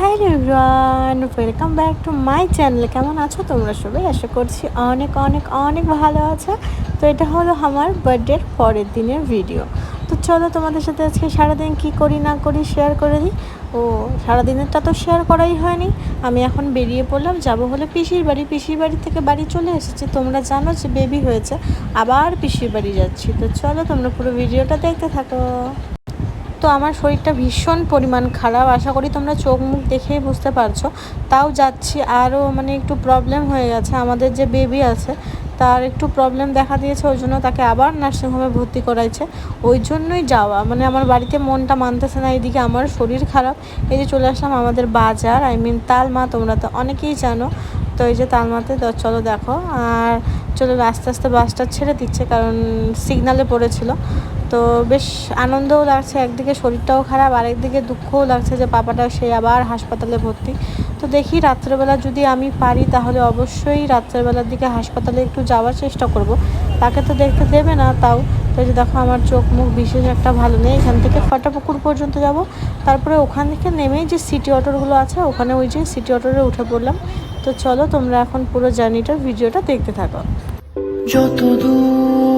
Hi everyone, welcome back to my channel. কেমন আছো তোমরা সবাই? আশা করছি অনেক অনেক অনেক ভালো আছো। তো এটা হলো আমার বার্থডের পরের দিনের ভিডিও। তো চলো তোমাদের সাথে আজকে সারাদিন কি করি, না করি শেয়ার করে দিই। ও, সারাদিনেরটা তো শেয়ার করাই হয়নি। আমি এখন বেরিয়ে পড়লাম, যাব হলে পিসির বাড়ি। পিসির বাড়ি থেকে বাড়ি চলে এসেছি। তোমরা জানো যে বেবি হয়েছে, আবার পিসির বাড়ি যাচ্ছি। তো চলো তোমরা পুরো ভিডিওটা দেখতে থাকো। তো আমার শরীরটা ভীষণ পরিমাণ খারাপ। আশা করি তোমরা চোখ মুখ দেখেই বুঝতে পারছ। তাও যাচ্ছি আরও মানে একটু প্রবলেম হয়ে গেছে। আমাদের যে বেবি আছে, তার একটু প্রবলেম দেখা দিয়েছে, ওই জন্য তাকে আবার নার্সিংহোমে ভর্তি করাইছে। ওই জন্যই যাওয়া। মানে আমার বাড়িতে মনটা মানতেছে না এইদিকে আমার শরীর খারাপ। এই যে চলে আসলাম আমাদের বাজার। আই মিন তালমা তোমরা তো অনেকেই জানো। তো এই যে তালমাতে চলো দেখো। আর চলো আস্তে আস্তে বাসটা ছেড়ে দিচ্ছে, কারণ সিগনালে পড়েছিল। তো বেশ আনন্দও লাগছে, একদিকে শরীরটাও খারাপ, আরেকদিকে দুঃখও লাগছে যে পাপাটা সে আবার হাসপাতালে ভর্তি। তো দেখি রাত্রেবেলা যদি আমি পারি তাহলে অবশ্যই রাত্রেবেলার দিকে হাসপাতালে একটু যাওয়ার চেষ্টা করব। তাকে তো দেখতে দেবে না তাও। তো যে দেখো আমার চোখ মুখ বিশেষ একটা ভালো নেই, এখান থেকে ফাটাপুকুর পর্যন্ত যাব। তারপরে ওখান থেকে নেমেই যে সিটি অটোগুলো আছে, ওখানে ওই যে সিটি অটোরে উঠে পড়লাম। তো চলো তোমরা এখন পুরো জার্নিটার ভিডিওটা দেখতে থাকো। যত দূর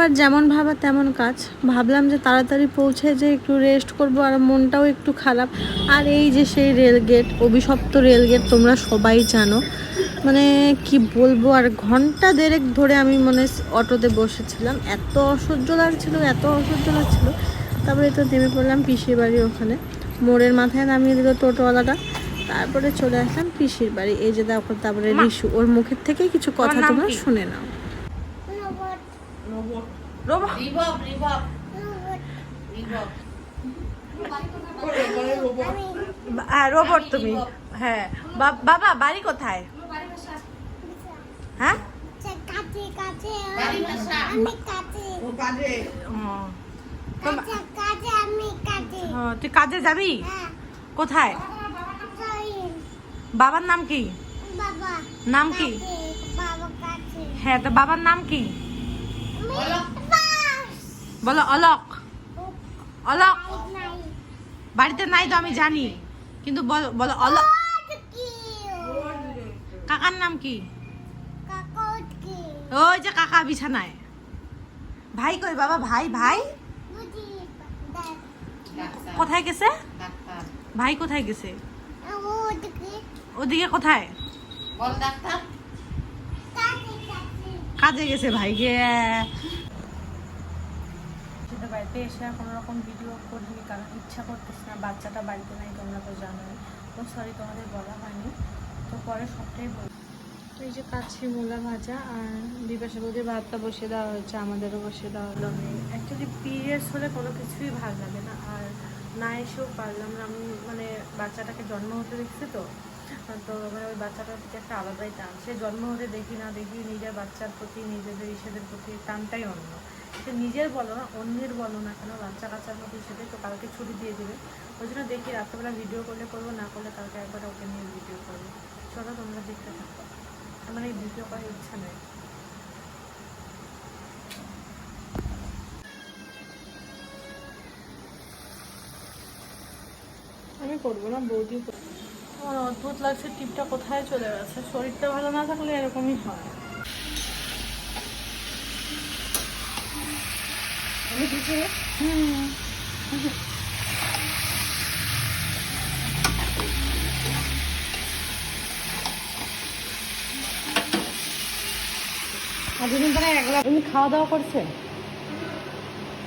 আবার যেমন ভাবা তেমন কাজ। ভাবলাম যে তাড়াতাড়ি পৌঁছে যে একটু রেস্ট করব আর মনটাও একটু খারাপ। আর এই যে সেই রেলগেট অভিশপ্ত রেলগেট তোমরা সবাই জানো। মানে কি বলব আর ঘণ্টা দেড়েক ধরে আমি মানে অটোতে বসেছিলাম। এত অসহ্য লাগছিল এত অসহ্য লাগছিল। তারপরে তো নেমে পড়লাম পিসির বাড়ি ওখানে। মোড়ের মাথায় নামিয়ে দিল টোটোওয়ালাটা। তারপরে চলে আসলাম পিসির বাড়ি। এই যে দেখো তারপরে রিশু ওর মুখের থেকেই কিছু কথা তোমরা শুনে নাও। হ্যাঁ রোবট তুমি। হ্যাঁ। বাবা বাড়ি কোথায়? হ্যাঁ? কাছে কাছে। আমি কাছে। ও, তোমা- কাছে কাছে আমি কাছে ও, তুই কাজে যাবি? হ্যাঁ। কোথায়? বাবার নাম কি? নাম কি? কাছে বাবা কাছে। হ্যাঁ তো বাবার নাম কি? বলো অলক। অলক। বাড়িতে নাই তো আমি জানি। কিন্তু বলো বলো অলক। কাকার নাম কি? ওই যে কাকা বিছানায়। ভাই কই বাবা? ভাই ভাই? কোথায় গেছে? ভাই কোথায় গেছে? ওদিকে কোথায়? কাজে গেছে ভাই গে সেটা বাড়িতে এসে কোনো রকম ভিডিও করিনি কারণ ইচ্ছা করতেছে না বাচ্চাটা বাড়িতে নাই তোমরা তো জানোই। তো সরি তোমাদের বলা হয়নি। তো পরে সবটাই বল তো এই যে কাছে মূলা ভাজা আর বিপাশা বৌদির ভাতটা বসিয়ে দেওয়া হয়েছে আমাদেরও বসিয়ে দেওয়া হলো। অ্যাকচুয়ালি পিরিয়ডস হলে কোনো কিছুই ভালো লাগে না আর না এসেও পারলাম না। আমি মানে বাচ্চাটাকে জন্ম হতে দেখছি তো তো মানে ওই বাচ্চাটার প্রতি একটা আলাদাই টান। সে জন্ম হতে দেখি না দেখি নিজের বাচ্চার প্রতি, নিজেদের ইসেদের প্রতি টানটাই অন্য। সে নিজের বলো না, অন্যের বলো না কেন বাচ্চা কাচ্চার মতো হিসেবে তো কালকে ছুটি দিয়ে দেবে। ওই জন্য দেখি রাত্রেবেলা ভিডিও করলে করব, না করলে কালকে একবার ওকে নিয়ে ভিডিও করব। চলো তোমরা দেখতে থাকো। আমার এই ভিডিও করার ইচ্ছা নেই। আমি করব না বৌদি আমার অদ্ভুত লাগছে টিপটা কোথায় চলে গেছে? শরীরটা ভালো না থাকলে এরকমই হয়। হুম আর দুদিন পরে একলা এমনি খাওয়া দাওয়া করছে?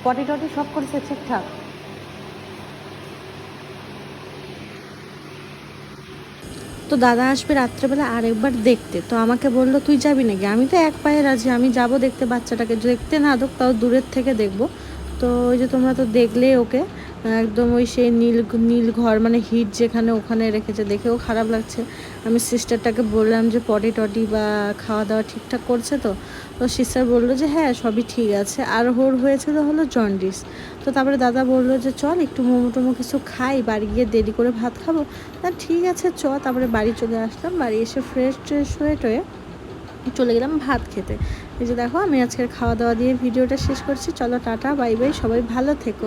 পটি টটি সব করছে ঠিকঠাক? তো দাদা আসবে রাত্রেবেলা আরেকবার দেখতে। তো আমাকে বলল, তুই যাবি নাকি? আমি তো এক পায়ে রাজি, আমি যাব দেখতে বাচ্চাটাকে। দেখতে না দোক তাও দূরের থেকে দেখব। তো ওই যে তোমরা তো দেখলে ওকে। একদম ওই সেই নীল নীল ঘর মানে হিট যেখানে ওখানে রেখেছে। দেখেও খারাপ লাগছে। আমি সিস্টারটাকে বললাম যে, পটি টটি বা খাওয়া দাওয়া ঠিকঠাক করছে তো? তো সিস্টার বলল যে হ্যাঁ সবই ঠিক আছে। আর ওর হয়েছিল হলো জন্ডিস তো তারপরে দাদা বলল যে, চল, একটু মোমো টোমো কিছু খাই, বাড়ি গিয়ে দেরি করে ভাত খাব। না ঠিক আছে, চ। তারপরে বাড়ি চলে আসলাম। বাড়ি এসে ফ্রেশ ট্রেশ হয়ে টয়ে চলে গেলাম ভাত খেতে। এই যে দেখো, আমি আজকের খাওয়া দাওয়া দিয়ে ভিডিওটা শেষ করছি। চলো, টাটা, বাই বাই, সবাই ভালো থেকো।